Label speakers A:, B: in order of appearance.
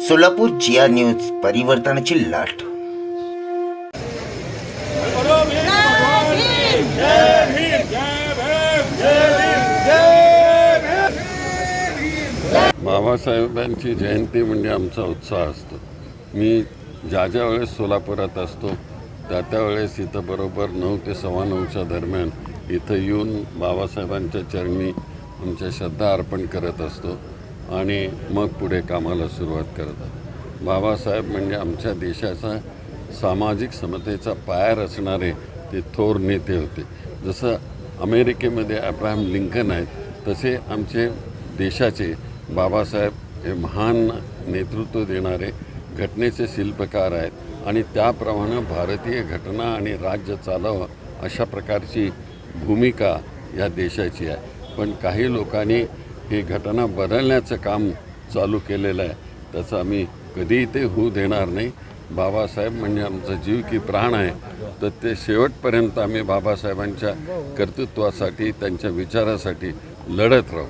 A: सोलापूर जिया news परिवर्तनाची लाट.
B: बाबासाहेबांची जयंती म्हणजे आमचा उत्साह असतो. मी ज्या ज्या वेळेस सोलापुरात असतो त्या त्यावेळेस इथं बरोबर नऊ ते सव्वा नऊच्या दरम्यान इथं येऊन बाबासाहेबांच्या चरणी आमच्या श्रद्धा अर्पण करत असतो. आणि मग पुढे कामाला सुरुवात करत बाबासाहेब म्हणजे आमच्या देशाचा सामाजिक समतेचा पाया रचणारे ते थोर नेते होते. जसं अमेरिकेमध्ये अब्राहम लिंकन आहेत तसे आमचे देशाचे बाबासाहेब हे महान नेतृत्व देणारे घटनेचे शिल्पकार आहेत आणि त्याप्रमाणे भारतीय घटना आणि राज्य चालवं अशा प्रकारची भूमिका या देशाची आहे. पण काही लोकांनी ही घटना बदलण्याचं काम चालू केलेलं आहे. त्याचं आम्ही कधीही ते होऊ देणार नाही. बाबासाहेब म्हणजे आमचा जीव की प्राण आहे. तर ते शेवटपर्यंत आम्ही बाबासाहेबांच्या कर्तृत्वासाठी त्यांच्या विचारासाठी लढत राहू.